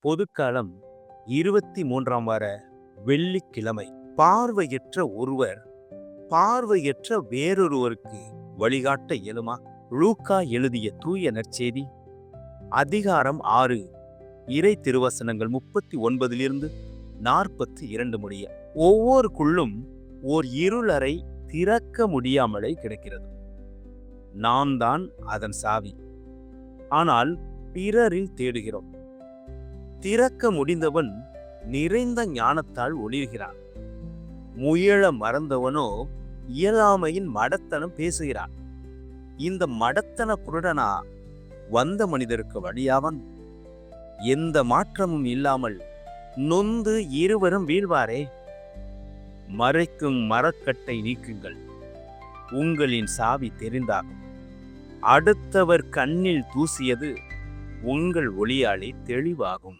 பொதுக்காலம் இருபத்தி மூன்றாம் வார வெள்ளிக்கிழமை. பார்வையற்ற ஒருவர் பார்வையற்ற வேறொருவருக்கு வழிகாட்ட இயலுமா? லூக்கா எழுதிய தூய நற்செய்தி. அதிகாரம் ஆறு இறை திருவசனங்கள் முப்பத்தி ஒன்பதிலிருந்து நாற்பத்தி இரண்டு முடிய. ஒவ்வொருக்குள்ளும் ஓர் இருளறை திறக்க முடியாமலே கிடக்கிறது. நாம் தான் அதன் சாவி. ஆனால் பிறரில் தேடுகிறோம். திறக்க முடிந்தவன் நிறைந்த ஞானத்தால் ஒளிர்கிறான். முயல மறந்தவனோ இயலாமையின் மடத்தனம் பேசுகிறான். இந்த மடத்தன குருடனா வந்த மனிதருக்கு வழியாவன்? எந்த மாற்றமும் இல்லாமல் நொந்து இருவரும் வீழ்வாரே? மறைக்கும் மரக்கட்டை நீக்குங்கள். உங்களின் சாவி தெரிந்தாகும். அடுத்தவர் கண்ணில் தூசியது உங்கள் ஒளியாலே தெளிவாகும்.